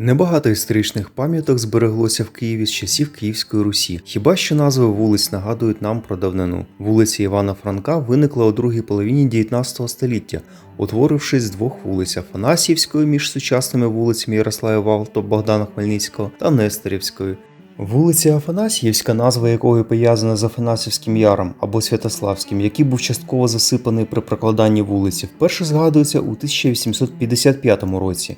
Небагато історичних пам'яток збереглося в Києві з часів Київської Русі. Хіба що назви вулиць нагадують нам про давнину. Вулиця Івана Франка виникла у другій половині 19 століття, утворившись з двох вулиць Афанасіївської між сучасними вулицями Ярослава Валто, Богдана Хмельницького та Несторівської. Вулиця Афанасіївська, назва якої пов'язана з Афанасівським яром або Святославським, який був частково засипаний при прокладанні вулиці, вперше згадується у 1855 році.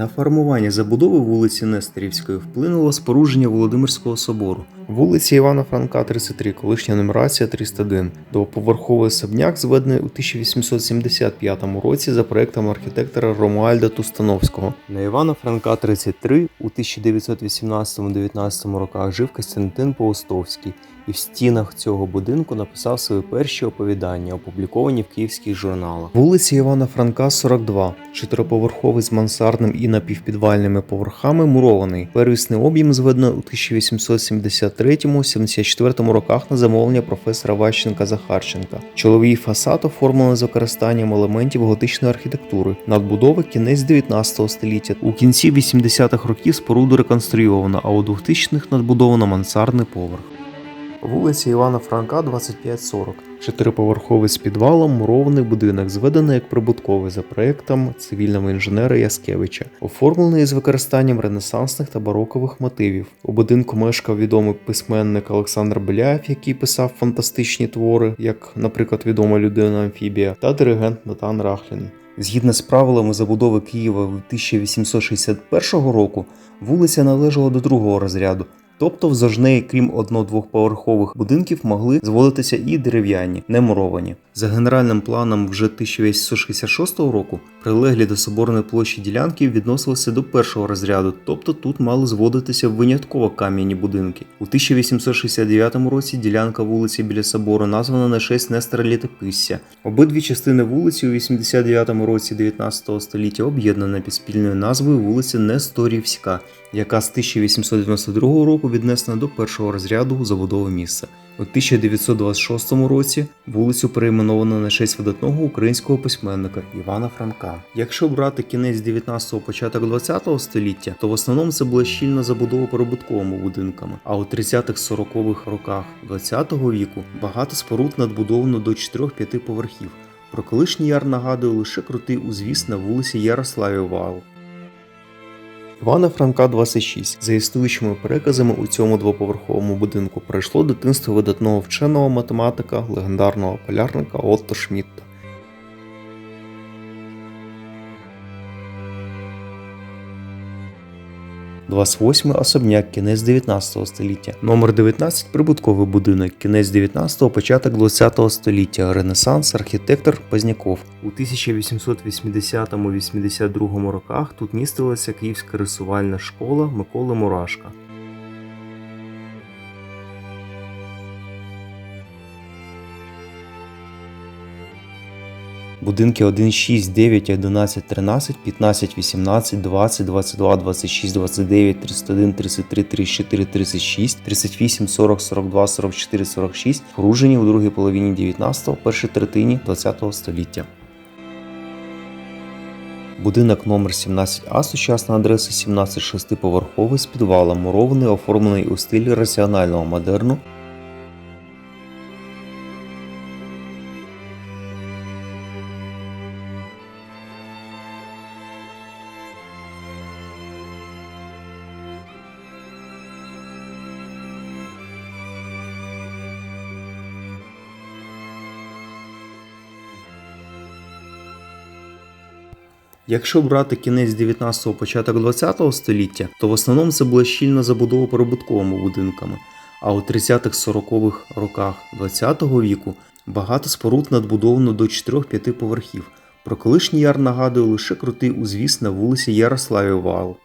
На формування забудови вулиці Нестерівської вплинуло спорудження Володимирського собору. Вулиця Івана Франка, 33, колишня нумерація 301. Двоповерховий особняк зведений у 1875 році за проектом архітектора Ромуальда Тустановського. На Івана Франка 33 у 1918-19 роках жив Костянтин Паустовський і в стінах цього будинку написав свої перші оповідання, опубліковані в київських журналах. Вулиця Івана Франка, 42, чотириповерховий з мансардним і напівпідвальними поверхами, мурований. Первісний об'єм зведено у 1873-74 роках на замовлення професора Ващенка Захарченка. Чоловій фасад оформлений з використанням елементів готичної архітектури. Надбудови кінець 19 століття. У кінці 80-х років споруду реконструйовано, а у 2000-х надбудовано мансардний поверх. Вулиця Івана Франка, 2540. Чотириповерховий з підвалом, мурований будинок, зведений як прибутковий за проектом цивільного інженера Яскевича, оформлений з використанням ренесансних та барокових мотивів. У будинку мешкав відомий письменник Олександр Беляєв, який писав фантастичні твори, як, наприклад, відома людина Амфібія, та диригент Натан Рахлін. Згідно з правилами забудови Києва 1861 року, вулиця належала до другого розряду. Тобто вздовж неї, крім одно-двохповерхових будинків, могли зводитися і дерев'яні, не муровані. За генеральним планом вже 1866 року прилеглі до соборної площі ділянки відносилися до першого розряду, тобто тут мали зводитися винятково кам'яні будинки. У 1869 році ділянка вулиці біля собору названа на честь Нестора Літописця. Обидві частини вулиці у 89 році 19 століття об'єднані під спільною назвою вулиця Несторівська, яка з 1892 року віднесена до першого розряду забудови міста. У 1926 році вулицю перейменовано на честь видатного українського письменника Івана Франка. Якщо брати кінець 19-го, початок 20-го століття, то в основному це була щільна забудова прибутковими будинками. А у 30-40-х роках 20-го віку багато споруд надбудовано до 4-5 поверхів. Про колишній яр нагадує лише крутий узвіс на вулиці Ярославів Вал. Івана Франка 26. За існуючими переказами у цьому двоповерховому будинку пройшло дитинство видатного вченого математика, легендарного полярника Отто Шмітта. 28 особняк, кінець 19 століття. Номер 19 прибутковий будинок, кінець 19 початок 20 століття. Ренесанс, архітектор Позняков. У 1880-82 роках тут містилася київська рисувальна школа Миколи Мурашка. Будинки 1, 6, 9, 11, 13, 15, 18, 20, 22, 26, 29, 31, 33, 34, 36, 38, 40, 42, 44, 46 споруджені у другій половині 19-го, першій третині 20-го століття. Будинок номер 17А, сучасна адреса 17 шестиповерховий з підвалом, мурований, оформлений у стилі раціонального модерну Якщо брати кінець 19-го, початок 20-го століття, то в основному це була щільна забудова прибутковими будинками. А у 30-40-х роках 20-го віку багато споруд надбудовано до 4-5 поверхів. Про колишній яр нагадує лише крутий узвіс на вулиці Ярославів Вал.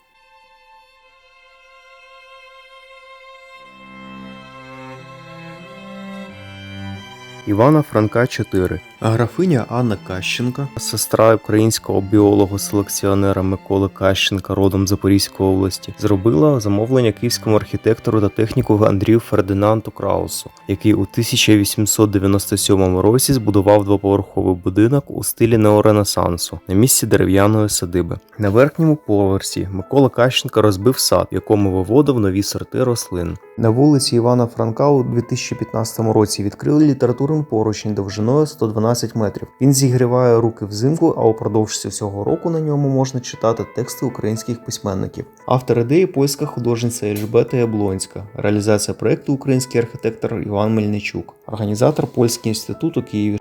Івана Франка 4 Графиня Анна Кащенка, сестра українського біолого-селекціонера Миколи Кащенка, родом з Запорізької області, зробила замовлення київському архітектору та техніку Андрію Фердинанду Краусу, який у 1897 році збудував двоповерховий будинок у стилі неоренесансу на місці дерев'яної садиби. На верхньому поверсі Микола Кащенка розбив сад, в якому виводив нові сорти рослин. На вулиці Івана Франка у 2015 році відкрили літературний поручень довжиною 112 метрів. Він зігріває руки взимку, а упродовж всього року на ньому можна читати тексти українських письменників. Автор ідеї польська художниця Ельжбета Яблонська. Реалізація проекту український архітектор Іван Мельничук, організатор Польський інститут у Києві.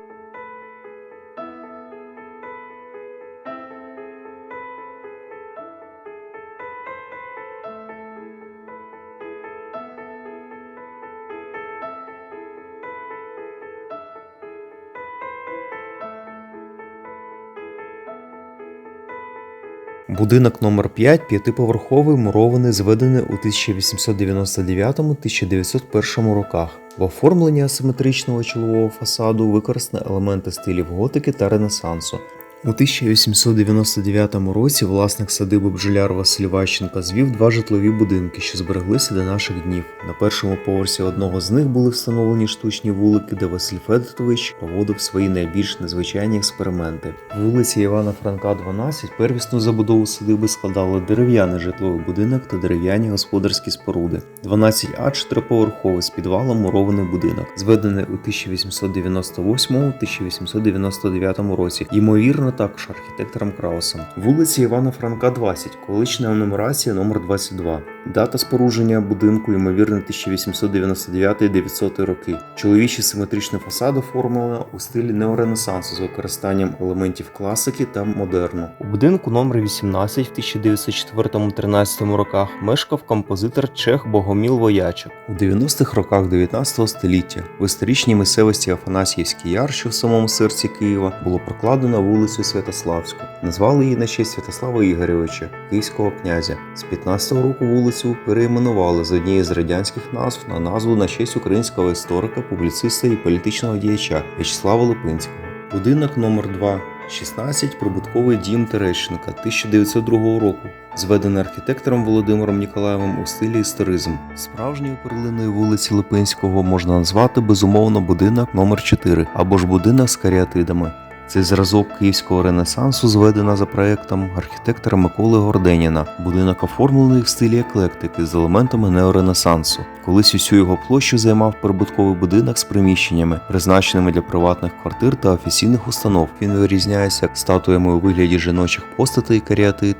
Будинок номер 5 п'ятиповерховий мурований, зведений у 1899-1901 роках. В оформленні асиметричного чолового фасаду використані елементи стилів готики та ренесансу. У 1899 році власник садиби бджоляр Василь Ващенко звів два житлові будинки, що збереглися до наших днів. На першому поверсі одного з них були встановлені штучні вулики, де Василь Федотович проводив свої найбільш незвичайні експерименти. Вулиці Івана Франка, 12, первісну забудову садиби складали дерев'яний житловий будинок та дерев'яні господарські споруди. 12А чотириповерховий з підвалом мурований будинок, зведений у 1898-1899 році. Ймовірно, також архітектором Краусом. Вулиці Івана Франка 20, колишня нумерація номер 22. Дата спорудження будинку, ймовірно, 1899-900 роки. Чоловічі симетричний фасад оформлено у стилі неоренесансу з використанням елементів класики та модерну. У будинку номер 18 в 1904-13 роках мешкав композитор Чех Богоміл Воячик. У 90-х роках 19 століття в історичній місцевості Афанасіївський Яр, що в самому серці Києва, було прокладено вулицю Святославську. Назвали її на честь Святослава Ігоревича, київського князя. З 15-го року вулицю перейменували з однієї з радянських назв на назву на честь українського історика, публіциста і політичного діяча В'ячеслава Липинського. Будинок номер 2 16 прибутковий дім Терещенка 1902 року, зведений архітектором Володимиром Ніколаєвим у стилі історизм. Справжньою перлиною вулиці Липинського можна назвати безумовно будинок номер 4 або ж будинок з каріатидами. Це зразок київського ренесансу, зведена за проектом архітектора Миколи Горденіна. Будинок оформлений в стилі еклектики з елементами неоренесансу. Колись усю його площу займав прибутковий будинок з приміщеннями, призначеними для приватних квартир та офіційних установ. Він вирізняється статуями у вигляді жіночих постатей каріатид,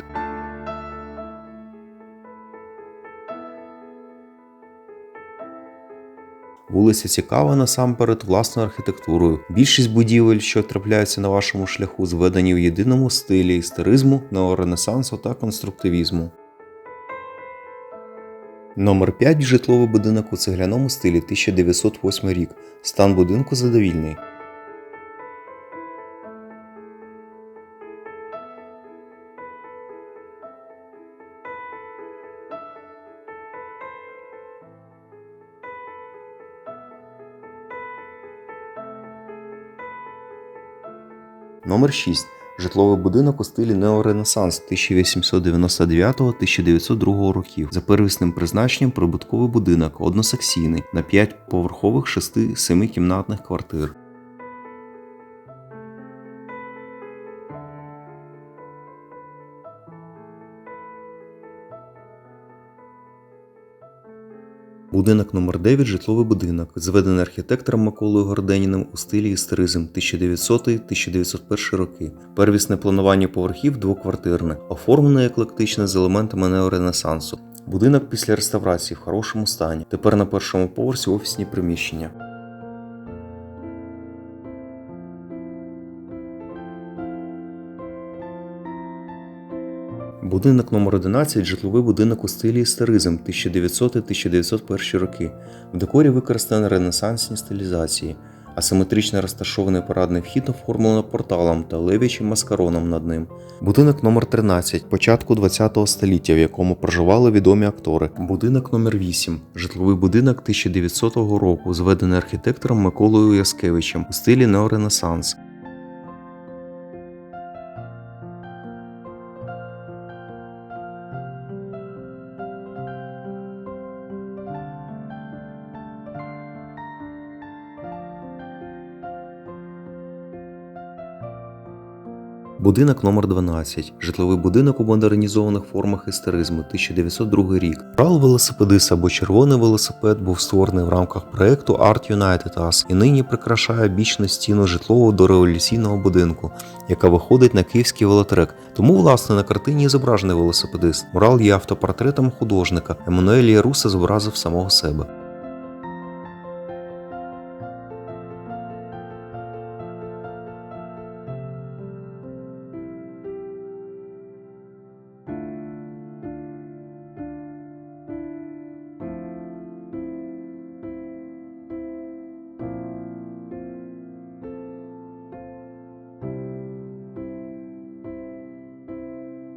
Вулиця цікава насамперед власною архітектурою. Більшість будівель, що трапляються на вашому шляху, зведені в єдиному стилі істеризму, неоренесансу та конструктивізму. Номер 5 житловий будинок у цегляному стилі 1908 рік. Стан будинку задовільний. Номер 6. Житловий будинок у стилі неоренесанс 1899-1902 років. За первісним призначенням прибутковий будинок односекційний на 5 поверхових 6-7 кімнатних квартир. Будинок номер 9 житловий будинок, зведений архітектором Миколою Горденіним у стилі істеризм 1900-1901 роки. Первісне планування поверхів двоквартирне, оформлене еклектично з елементами неоренесансу. Будинок після реставрації в хорошому стані. Тепер на першому поверсі офісні приміщення. Будинок номер 11 житловий будинок у стилі історизм 1900-1901 роки. В декорі використані ренесансні стилізації. Асиметрично розташований парадний вхід оформлено порталом та левічим маскароном над ним. Будинок номер 13 початку 20 століття, в якому проживали відомі актори. Будинок номер 8 житловий будинок 1900 року, зведений архітектором Миколою Яскевичем у стилі неоренесанс. Будинок номер 12 житловий будинок у модернізованих формах історизму, 1902 рік. Прал велосипедист або червоний велосипед був створений в рамках проекту Art United Us і нині прикрашає бічну стіну житлового дореволюційного будинку, яка виходить на київський велотрек. Тому, власне, на картині зображений велосипедист. Мурал є автопортретом художника. Еммануель Руса зобразив самого себе.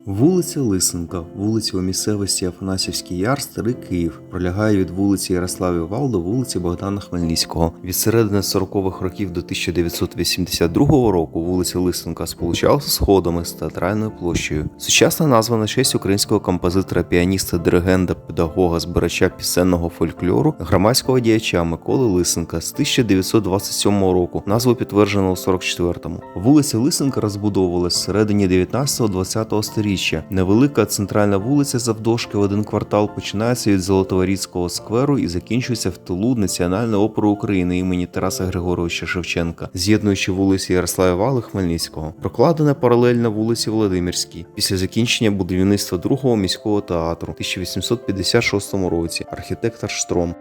Вулиця Лисенка, вулиця у місцевості Афанасівський Яр, Старий Київ, пролягає від вулиці Ярославі Вал до вулиці Богдана Хмельницького. Від середини 40-х років до 1982 року вулиця Лисенка сполучалася сходами з театральною площею. Сучасна назва на честь українського композитора, піаніста, диригента, педагога, збирача пісенного фольклору, громадського діяча Миколи Лисенка з 1927 року. Назву підтверджено у 44-му. Вулиця Лисенка розбудовувалась середині 19-20 століття. Невелика центральна вулиця завдовжки в один квартал починається від Золотоворіцького скверу і закінчується в тилу Національної опери України імені Тараса Григоровича Шевченка, з'єднуючи вулиці Ярослава Вали Хмельницького. Прокладена паралельно вулиці Володимирській після закінчення будівництва другого міського театру в 1856 році. Архітектор Штром.